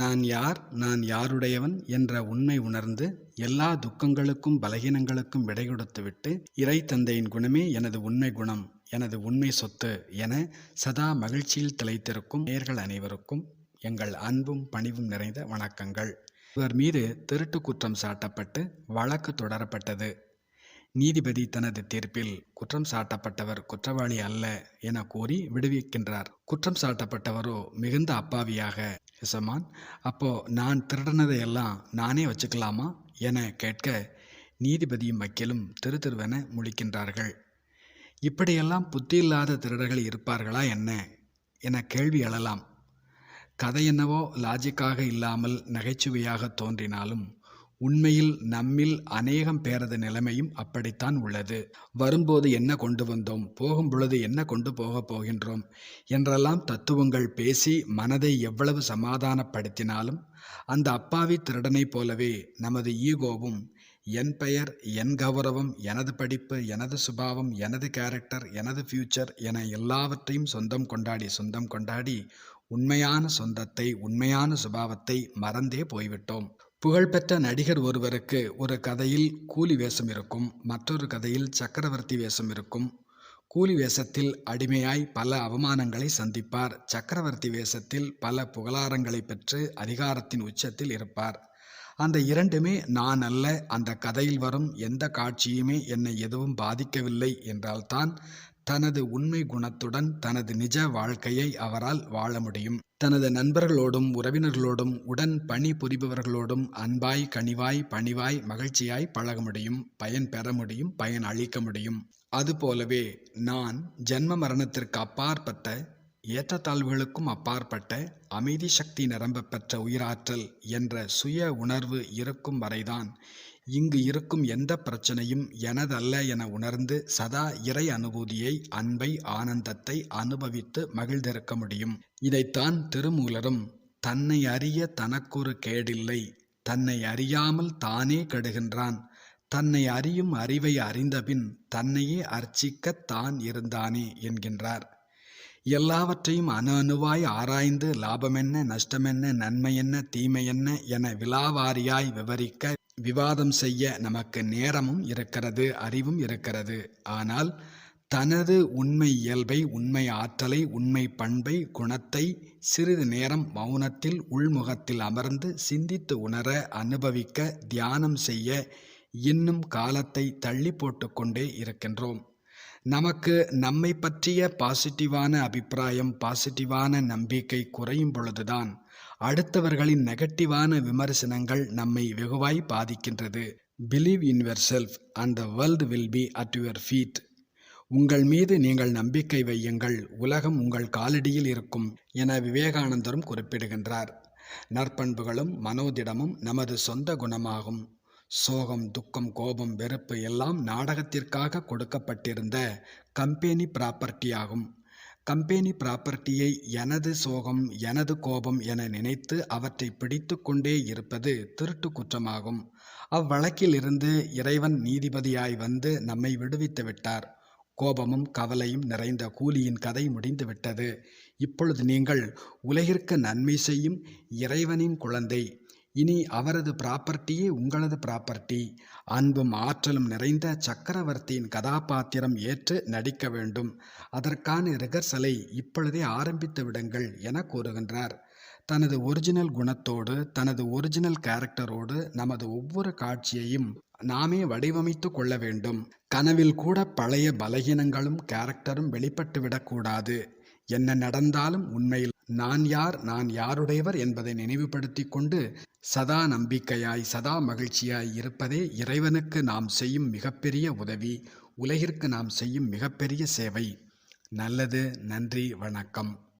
நான் யார் நான் யாருடையவன் என்ற உண்மை உணர்ந்து எல்லா துக்கங்களுக்கும் பலகீனங்களுக்கும் விடை கொடுத்துவிட்டு இறை தந்தையின் குணமே எனது உண்மை குணம் எனது உண்மை சொத்து என சதா மகிழ்ச்சியில் திளைத்திருக்கும் நேர்கள் அனைவருக்கும் எங்கள் அன்பும் பணிவும் நிறைந்த வணக்கங்கள். இவர் மீது திருட்டு குற்றம் சாட்டப்பட்டு வழக்கு தொடரப்பட்டது. நீதிபதி தனது தீர்ப்பில் குற்றம் சாட்டப்பட்டவர் குற்றவாளி அல்ல என கூறி விடுவிக்கின்றார். குற்றம் சாட்டப்பட்டவரோ மிகுந்த அப்பாவியாக. எசமான் அப்போ நான் திருடனதையெல்லாம் நானே வச்சுக்கலாமா என கேட்க நீதிபதியும் வக்கீலும் திரு திருவென முழிக்கின்றார்கள். இப்படியெல்லாம் புத்தியில்லாத திருடர்கள் இருப்பார்களா என்ன? என கேள்வி எழலாம். கதை என்னவோ லாஜிக்காக இல்லாமல் நகைச்சுவையாக தோன்றினாலும் உண்மையில் நம்மில் அநேகம் பேரது நிலைமையும் அப்படித்தான் உள்ளது. வரும்போது என்ன கொண்டு வந்தோம்? போகும் பொழுது என்ன கொண்டு போகப் போகின்றோம்? என்றெல்லாம் தத்துவங்கள் பேசி மனதை எவ்வளவு சமாதானப்படுத்தினாலும் அந்த அப்பாவி திருடனைப் போலவே நமது ஈகோவும் என் பெயர் என் கௌரவம் எனது படிப்பு எனது சுபாவம் எனது கேரக்டர் எனது ஃப்யூச்சர் என எல்லாவற்றையும் சொந்தம் கொண்டாடி சொந்தம் கொண்டாடி உண்மையான சொந்தத்தை உண்மையான சுபாவத்தை மறந்தே போய்விட்டோம். புகழ்பெற்ற நடிகர் ஒருவருக்கு ஒரு கதையில் கூலி வேஷம் இருக்கும் மற்றொரு கதையில் சக்கரவர்த்தி வேஷம் இருக்கும். கூலி வேஷத்தில் அடிமையாய் பல அவமானங்களை சந்திப்பார். சக்கரவர்த்தி வேஷத்தில் பல புகழாரங்களை பெற்று அதிகாரத்தின் உச்சத்தில் இருப்பார். அந்த இரண்டுமே நான் அல்ல அந்த கதையில் வரும் எந்த காட்சியுமே என்னை எதுவும் பாதிக்கவில்லை என்றால்தான் தனது உண்மை குணத்துடன் தனது நிஜ வாழ்க்கையை அவரால் வாழ முடியும். தனது நண்பர்களோடும் உறவினர்களோடும் உடன் பணி புரிபவர்களோடும் அன்பாய் கனிவாய் பணிவாய் மகிழ்ச்சியாய் பழக முடியும் பயன் பெற முடியும் பயன் அளிக்க முடியும். அதுபோலவே நான் ஜென்ம மரணத்திற்கு அப்பாற்பட்ட ஏற்றத்தாழ்வுகளுக்கும் அப்பாற்பட்ட அமைதி சக்தி நிரம்ப பெற்ற உயிராற்றல் என்ற சுய உணர்வு இருக்கும் வரைதான் இங்கு இருக்கும் எந்த பிரச்சனையும் எனதல்ல என உணர்ந்து சதா இறை அனுபூதியை அன்பை ஆனந்தத்தை அனுபவித்து மகிழ்ந்திருக்க முடியும். இதைத்தான் திருமூலரும் தன்னை அறிய தனக்கொரு கேடில்லை தன்னை அறியாமல் தானே கெடுகின்றான் தன்னை அறியும் அறிவை அறிந்தபின் தன்னையே அர்ச்சிக்க தான் இருந்தானே என்கின்றார். எல்லாவற்றையும் அணு அணுவாய் ஆராய்ந்து லாபமென்ன நஷ்டமென்ன நன்மை என்ன தீமை என்ன என விலாவாரியாய் விவரிக்க விவாதம் செய்ய நமக்கு நேரமும் இருக்கிறது அறிவும் இருக்கிறது. ஆனால் தனது உண்மை இயல்பை உண்மை ஆற்றலை உண்மை பண்பை குணத்தை சிறிது நேரம் மௌனத்தில் உள்முகத்தில் அமர்ந்து சிந்தித்து உணர அனுபவிக்க தியானம் செய்ய இன்னும் காலத்தை தள்ளி போட்டுக்கொண்டே இருக்கின்றோம். நமக்கு நம்மை பற்றிய பாசிட்டிவான அபிப்பிராயம் பாசிட்டிவான நம்பிக்கை குறையும் பொழுதுதான் அடுத்தவர்களின் நெகட்டிவான விமர்சனங்கள் நம்மை வெகுவாய் பாதிக்கின்றது. Believe in yourself and the world will be at your feet உங்கள் மீது நீங்கள் நம்பிக்கை வையுங்கள். உலகம் உங்கள் காலடியில் இருக்கும் என விவேகானந்தரும் குறிப்பிடுகின்றார். நற்பண்புகளும் மனோதிடமும் நமது சொந்த குணமாகும். சோகம் துக்கம் கோபம் வெறுப்பு எல்லாம் நாடகத்திற்காக கொடுக்கப்பட்டிருந்த கம்பெனி ப்ராப்பர்ட்டியாகும் கம்பெனி ப்ராப்பர்ட்டியை எனது சோகம் எனது கோபம் என நினைத்து அவற்றை பிடித்து கொண்டே இருப்பது திருட்டு குற்றமாகும். அவ்வழக்கிலிருந்து இறைவன் நீதிபதியாய் வந்து நம்மை விடுவித்து விட்டார். கோபமும் கவலையும் நிறைந்த கூலியின் கதை முடிந்துவிட்டது இப்பொழுது நீங்கள் உலகிற்கு நன்மை செய்யும் இறைவனின் குழந்தை. இனி அவரது ப்ராப்பர்ட்டியே உங்களது ப்ராப்பர்ட்டி அன்பும் ஆற்றலும் நிறைந்த சக்கரவர்த்தியின் கதாபாத்திரம் ஏற்று நடிக்க வேண்டும். அதற்கான ரிகர்சலை இப்பொழுதே ஆரம்பித்து விடுங்கள் என கூறுகின்றார். தனது ஒரிஜினல் குணத்தோடு தனது ஒரிஜினல் கேரக்டரோடு நமது ஒவ்வொரு காட்சியையும் நாமே வடிவமைத்து கொள்ள வேண்டும். கனவில் கூட பழைய பலகீனங்களும் கேரக்டரும் வெளிப்பட்டு விடக்கூடாது. என்ன நடந்தாலும் உண்மையில் நான் யார் நான் யாருடையவர் என்பதை நினைவுபடுத்தி கொண்டு சதா நம்பிக்கையாய் சதா மகிழ்ச்சியாய் இருப்பதே இறைவனுக்கு நாம் செய்யும் மிகப்பெரிய உதவி உலகிற்கு நாம் செய்யும் மிகப்பெரிய சேவை. நல்லது நன்றி வணக்கம்.